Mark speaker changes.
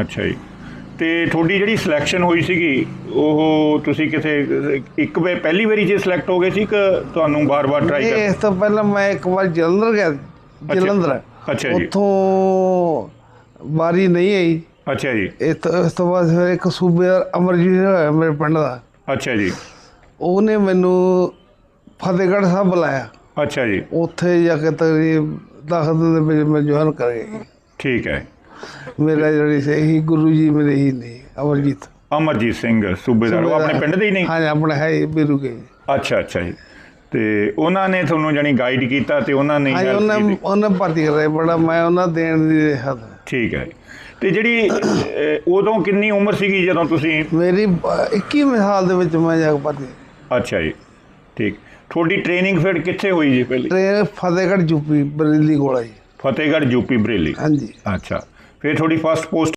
Speaker 1: ਅੱਛਾ ਜੀ। ਤੇ ਤੁਹਾਡੀ ਜਿਹੜੀ ਸਿਲੈਕਸ਼ਨ ਹੋਈ ਸੀਗੀ ਉਹ ਤੁਸੀਂ ਕਿਥੇ ਇੱਕ ਵੇ ਪਹਿਲੀ ਵਾਰੀ ਜੇ ਸਿਲੈਕਟ ਹੋ ਗਏ ਸੀ ਕਿ ਤੁਹਾਨੂੰ ਬਾਰ-ਬਾਰ ਟਰਾਈ ਕਰ
Speaker 2: ਇਸ ਤੋਂ ਪਹਿਲਾਂ ਮੈਂ ਇੱਕ ਵਾਰ ਜਲੰਧਰ ਗਿਆ ਜਲੰਧਰ।
Speaker 1: ਅੱਛਾ ਜੀ।
Speaker 2: ਉੱਥੋਂ ਵਾਰੀ ਨਹੀਂ ਆਈ।
Speaker 1: ਅੱਛਾ ਜੀ।
Speaker 2: ਇਸ ਤੋਂ ਇਸ ਤੋਂ ਬਾਅਦ ਫਿਰ ਇੱਕ ਸੂਬੇਦਾਰ ਅਮਰਜੀਤ ਹੋਇਆ ਮੇਰੇ ਪਿੰਡ ਦਾ।
Speaker 1: ਅੱਛਾ ਜੀ।
Speaker 2: ਉਹਨੇ ਮੈਨੂੰ ਫਤਿਹਗੜ੍ਹ ਸਾਹਿਬ ਬੁਲਾਇਆ।
Speaker 1: ਅੱਛਾ ਜੀ।
Speaker 2: ਉੱਥੇ ਜਾ ਕੇ ਤਕਰੀਬ ਦਸ ਦਿਨ ਦੇ ਵਿੱਚ ਮੈਂ ਜੁਆਇਨ ਕਰ ਗਿਆ
Speaker 1: ਠੀਕ ਹੈ।
Speaker 2: ਮੇਰਾ ਜਿਹੜੀ ਸੀ ਇਹੀ ਗੁਰੂ ਜੀ ਮੇਰੇ ਹੀ ਨੇ ਅਮਰਜੀਤ।
Speaker 1: ਅਮਰਜੀਤ ਸਿੰਘ ਸੂਬੇਦਾਰ ਉਹ ਆਪਣੇ ਪਿੰਡ ਦੇ ਹੀ ਨਹੀਂ
Speaker 2: ਹਾਂ ਆਪਣੇ ਹੈ ਬੀਰੂ ਕੇ।
Speaker 1: ਅੱਛਾ ਅੱਛਾ ਜੀ। ਤੇ ਉਹਨਾਂ ਨੇ ਤੁਹਾਨੂੰ ਜਾਨੀ ਗਾਈਡ ਕੀਤਾ ਤੇ ਉਹਨਾਂ ਨੇ
Speaker 2: ਹਾਂ ਉਹਨਾਂ। ਉਹਨਾਂ ਭਰਤੀ ਕਰਾਇਆ ਬੜਾ ਮੈਂ ਉਹਨਾਂ ਦੇਣ ਦੀ ਰਿਹਾ ਤਾਂ।
Speaker 1: ਠੀਕ ਹੈ ਤੇ ਜਿਹੜੀ ਉਦੋਂ ਕਿੰਨੀ ਉਮਰ ਸੀਗੀ ਜਦੋਂ ਤੁਸੀਂ?
Speaker 2: ਮੇਰੀ 21 ਸਾਲ ਦੇ ਵਿੱਚ ਮੈਂ ਜਾ ਕੇ ਭਰਤੀ।
Speaker 1: ਅੱਛਾ ਜੀ ਠੀਕ। ਤੁਹਾਡੀ ਟ੍ਰੇਨਿੰਗ ਫਿਰ ਕਿੱਥੇ ਹੋਈ ਜੀ ਪਹਿਲੀ?
Speaker 2: ਟ੍ਰੇਨ ਫਤਿਹਗੜ੍ਹ ਯੂਪੀ ਬਰੇਲੀ ਕੋਲ ਆਈ।
Speaker 1: ਫਤਿਹਗੜ੍ਹ ਯੂਪੀ ਬਰੇਲੀ।
Speaker 2: ਹਾਂਜੀ।
Speaker 1: ਅੱਛਾ। ਫਿਰ ਤੁਹਾਡੀ ਫਸਟ ਪੋਸਟ